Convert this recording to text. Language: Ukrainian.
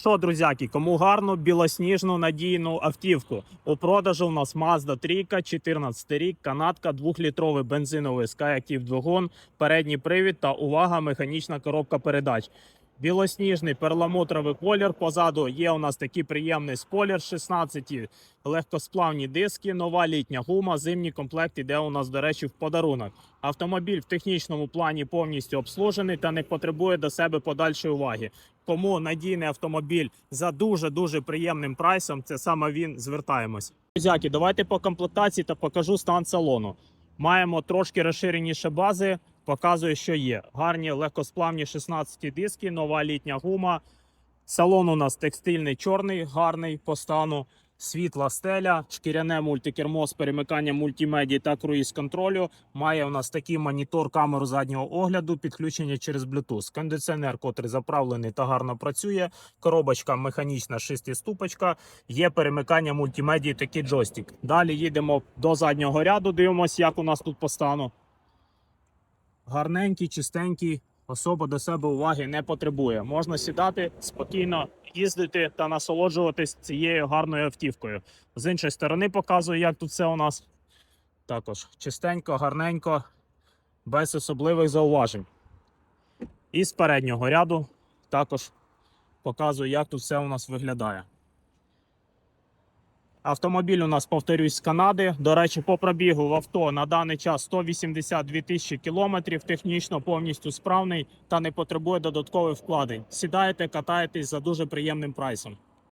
Що, друзяки, кому гарну білосніжну надійну автівку? У продажу у нас Mazda 3, 14 рік, канатка, 2-літровий бензиновий Skyactiv двигун, передній привід та увага, механічна коробка передач. Білосніжний перламутровий колір. Позаду є у нас такий приємний спойлер 16 легкосплавні диски, нова літня гума, зимній комплект іде у нас, до речі, в подарунок. Автомобіль в технічному плані повністю обслужений та не потребує до себе подальшої уваги. Кому надійний автомобіль за дуже дуже приємним прайсом, це саме він звертаємось. Друзяки, давайте по комплектації та покажу стан салону. Маємо трошки розширеніше бази. Показую, що є. Гарні легкосплавні 16 диски, нова літня гума. Салон у нас текстильний чорний, гарний по стану. Світла стеля, шкіряне мультикермо з перемиканням мультимедії та круїз контролю. Має у нас такий монітор камеру заднього огляду, підключення через Bluetooth. Кондиціонер, котрий заправлений та гарно працює. Коробочка механічна шестиступочка. Є перемикання мультимедії, такий джойстик. Далі їдемо до заднього ряду. Дивимося, як у нас тут по стану. Гарненький, чистенький. Особа до себе уваги не потребує. Можна сідати спокійно, їздити та насолоджуватись цією гарною автівкою. З іншої сторони показую, як тут все у нас. Також чистенько, гарненько, без особливих зауважень. І з переднього ряду також показую, як тут все у нас виглядає. Автомобіль у нас, повторюсь, з Канади. До речі, по пробігу в авто на даний час 182 тисячі кілометрів. Технічно повністю справний та не потребує додаткових вкладень. Сідаєте, катаєтесь за дуже приємним прайсом.